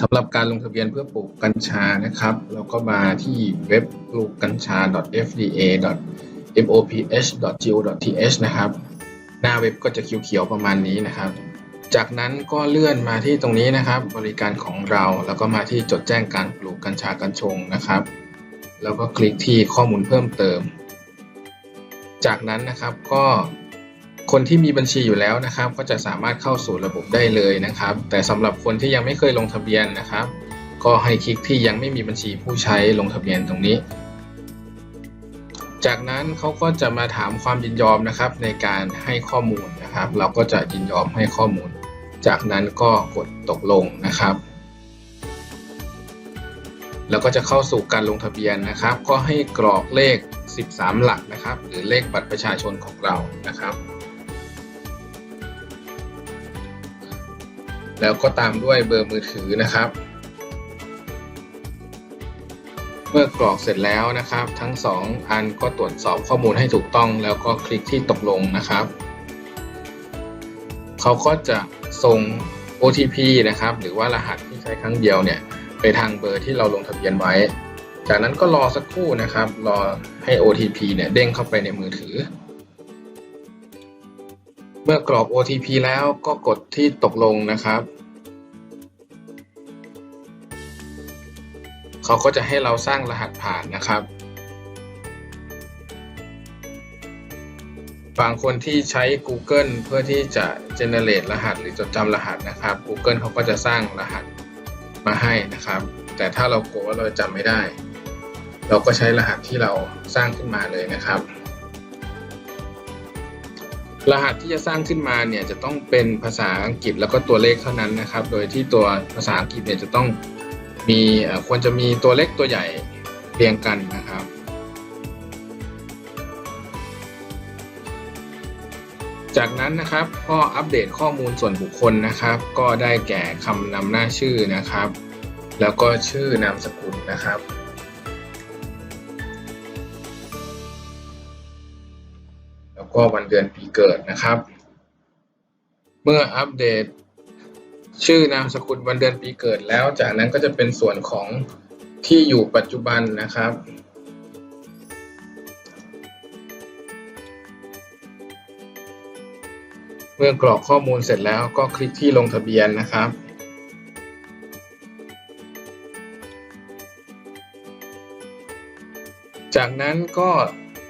สำหรับการลงทะเบียนเพื่อปลูกกัญชานะครับ เราก็มาที่เว็บปลูกกัญชา fda.moph.go.th นะครับ หน้าเว็บก็จะเขียวๆประมาณนี้นะครับ จากนั้นก็เลื่อนมาที่ตรงนี้นะครับ บริการของเราแล้วก็มาที่จดแจ้งการปลูกกัญชากัญชงนะครับ แล้วก็คลิกที่ข้อมูลเพิ่มเติม จากนั้นนะครับก็ คนที่มีบัญชีอยู่แล้วนะครับ ก็จะสามารถเข้าสู่ระบบได้เลยนะครับ แต่สำหรับคนที่ยังไม่เคยลงทะเบียนนะครับ ก็ให้คลิกที่ยังไม่มีบัญชีผู้ใช้ลงทะเบียนตรงนี้ จากนั้นเขาก็จะมาถามความยินยอมนะครับ ในการให้ข้อมูลนะครับ เราก็จะยินยอมให้ข้อมูล จากนั้นก็กดตกลงนะครับแล้วก็จะเข้าสู่การลงทะเบียนนะครับ ก็ให้กรอกเลข 13 หลักนะครับ หรือเลขบัตรประชาชนของเรานะครับ แล้วก็ตามด้วยเบอร์มือถือนะครับ เมื่อกรอกเสร็จแล้วนะครับ ทั้ง 2 อันก็ตรวจสอบข้อมูลให้ถูกต้อง แล้วก็คลิกที่ตกลงนะครับ เขาก็จะส่ง OTP นะครับ หรือว่ารหัสที่ใช้ครั้งเดียวเนี่ยไปทางเบอร์ที่เราลงทะเบียนไว้ จากนั้นก็รอสักครู่นะครับ รอให้ OTP เนี่ยเด้งเข้าไปในมือถือ เมื่อกรอก OTP แล้วก็กดที่ตกลงนะครับ เขาก็จะให้เราสร้างรหัสผ่านนะครับ บางคนที่ใช้ Google เพื่อที่จะ generate รหัสหรือจดจำรหัสนะครับ Google เขาก็จะสร้างรหัสมาให้นะครับ แต่ถ้าเรากลัวว่าเราจำไม่ได้ เราก็ใช้รหัสที่เราสร้างขึ้นมาเลยนะครับ รหัสที่จะสร้างขึ้นมาเนี่ยจะต้องเป็นภาษาอังกฤษแล้วก็ตัวเลขเท่านั้นนะครับ โดยที่ตัวภาษาอังกฤษเนี่ยจะต้องมีควรจะมีตัวเล็กตัวใหญ่เรียงกันนะครับ จากนั้นนะครับก็อัปเดตข้อมูลส่วนบุคคลนะครับ ก็ได้แก่คำนำหน้าชื่อนะครับ แล้วก็ชื่อนามสกุลนะครับ ก็วันเดือนปีเกิดนะครับ เมื่ออัปเดต ชื่อนามสกุลวันเดือนปีเกิดแล้ว จากนั้นก็จะเป็นส่วนของที่อยู่ปัจจุบันนะครับ เมื่อกรอกข้อมูลเสร็จแล้วก็คลิกที่ลงทะเบียนนะครับจากนั้นก็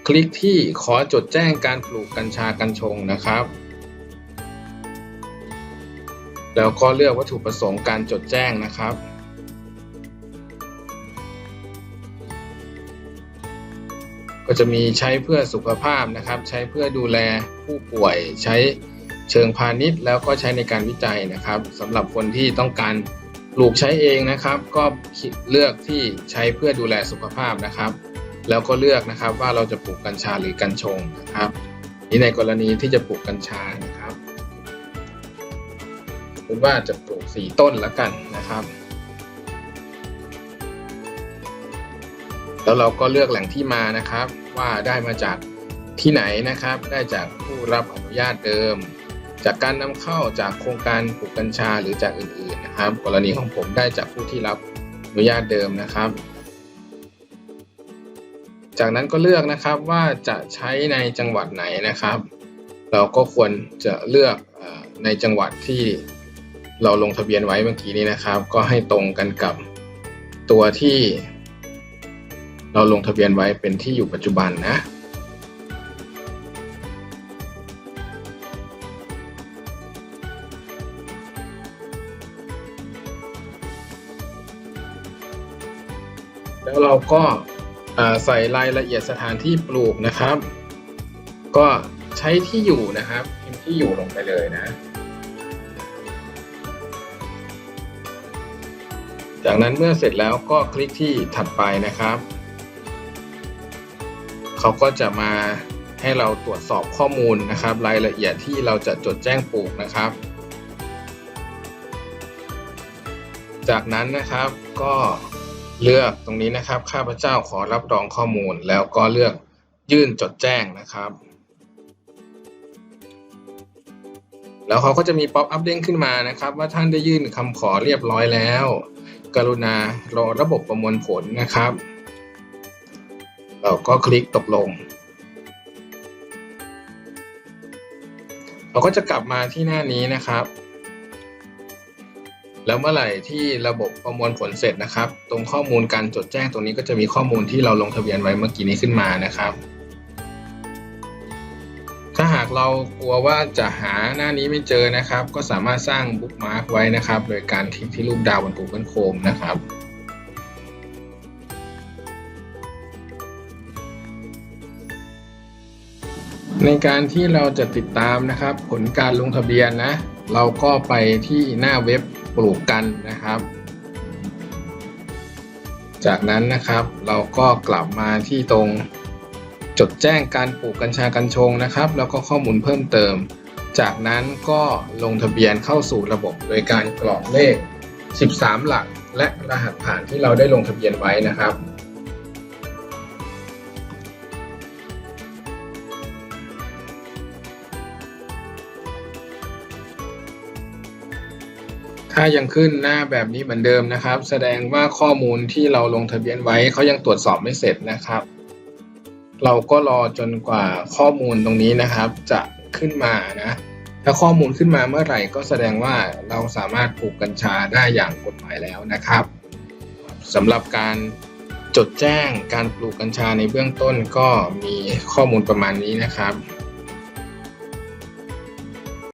คลิกที่ขอจดแจ้งการปลูกกัญชากัญชงนะครับ แล้วก็เลือกวัตถุประสงค์การจดแจ้งนะครับ ก็จะมีใช้เพื่อสุขภาพนะครับ ใช้เพื่อดูแลผู้ป่วย ใช้เชิงพาณิชย์ แล้วก็ใช้ในการวิจัยนะครับสำหรับคนที่ต้องการปลูกใช้เองนะครับ ก็เลือกที่ใช้เพื่อดูแลสุขภาพนะครับ แล้วก็เลือกนะครับว่าเราจะปลูกกัญชาหรือกัญชงนะครับ นี่ในกรณีที่จะปลูกกัญชานะครับคุณว่าจะปลูกสี่ต้นแล้วกันนะครับ แล้วเราก็เลือกแหล่งที่มานะครับ ว่าได้มาจากที่ไหนนะครับ ได้จากผู้รับอนุญาตเดิม จากการนำเข้าจากโครงการปลูกกัญชาหรือจากอื่นๆนะครับ กรณีของผมได้จากผู้ที่รับอนุญาตเดิมนะครับ จากนั้นก็เลือกนะครับว่าจะใช้ในจังหวัดไหนนะครับ เราก็ควรจะเลือกในจังหวัดที่เราลงทะเบียนไว้เมื่อกี้นี้นะครับ ก็ให้ตรงกันกับตัวที่ เราลงทะเบียนไว้เป็นที่อยู่ปัจจุบันนะแล้วเราก็ ใส่รายละเอียดสถานที่ปลูกนะครับ ก็ใช้ที่อยู่นะครับพิมพ์ที่อยู่ลงไปเลยนะ จากนั้นเมื่อเสร็จแล้วก็คลิกที่ถัดไปนะครับ เขาก็จะมาให้เราตรวจสอบข้อมูลนะครับ รายละเอียดที่เราจะจดแจ้งปลูกนะครับ จากนั้นนะครับก็ เลือกตรงนี้นะครับ ข้าพเจ้าขอรับรองข้อมูล แล้วก็เลือกยื่นจดแจ้งนะครับ แล้วเขาก็จะมีป๊อปอัพเด้งขึ้นมานะครับ ว่าท่านได้ยื่นคำขอเรียบร้อยแล้ว กรุณารอระบบประมวลผลนะครับ เราก็คลิกตกลงเราก็จะกลับมาที่หน้านี้นะครับ แล้วเมื่อไหร่ที่ระบบประมวลผลเสร็จนะครับ ตรงข้อมูลการจดแจ้งตรงนี้ก็จะมีข้อมูลที่เราลงทะเบียนไว้เมื่อกี้นี้ขึ้นมานะครับ ถ้าหากเรากลัวว่าจะหาหน้านี้ไม่เจอนะครับ ก็สามารถสร้างบุ๊กมาร์กไว้นะครับ โดยการคลิกที่รูปดาวบน Google Chrome นะครับในการที่เราจะติดตามนะครับ ผลการลงทะเบียนนะ เราก็ไปที่หน้าเว็บ ปลูกกันนะครับ จากนั้นนะครับเราก็กลับมาที่ตรงจดแจ้งการปลูกกัญชากัญชงนะครับ แล้วก็ข้อมูลเพิ่มเติม จากนั้นก็ลงทะเบียนเข้าสู่ระบบโดยการกรอกเลข 13 หลัก และรหัสผ่านที่เราได้ลงทะเบียนไว้นะครับ ถ้ายังขึ้นหน้าแบบนี้เหมือนเดิมนะครับ แสดงว่าข้อมูลที่เราลงทะเบียนไว้เขายังตรวจสอบไม่เสร็จนะครับ เราก็รอจนกว่าข้อมูลตรงนี้นะครับ จะขึ้นมานะถ้าข้อมูลขึ้นมาเมื่อไหร่ก็แสดงว่าเราสามารถปลูกกัญชาได้อย่างกฎหมายแล้วนะครับสำหรับการจดแจ้งการปลูกกัญชาในเบื้องต้นก็มีข้อมูลประมาณนี้นะครับ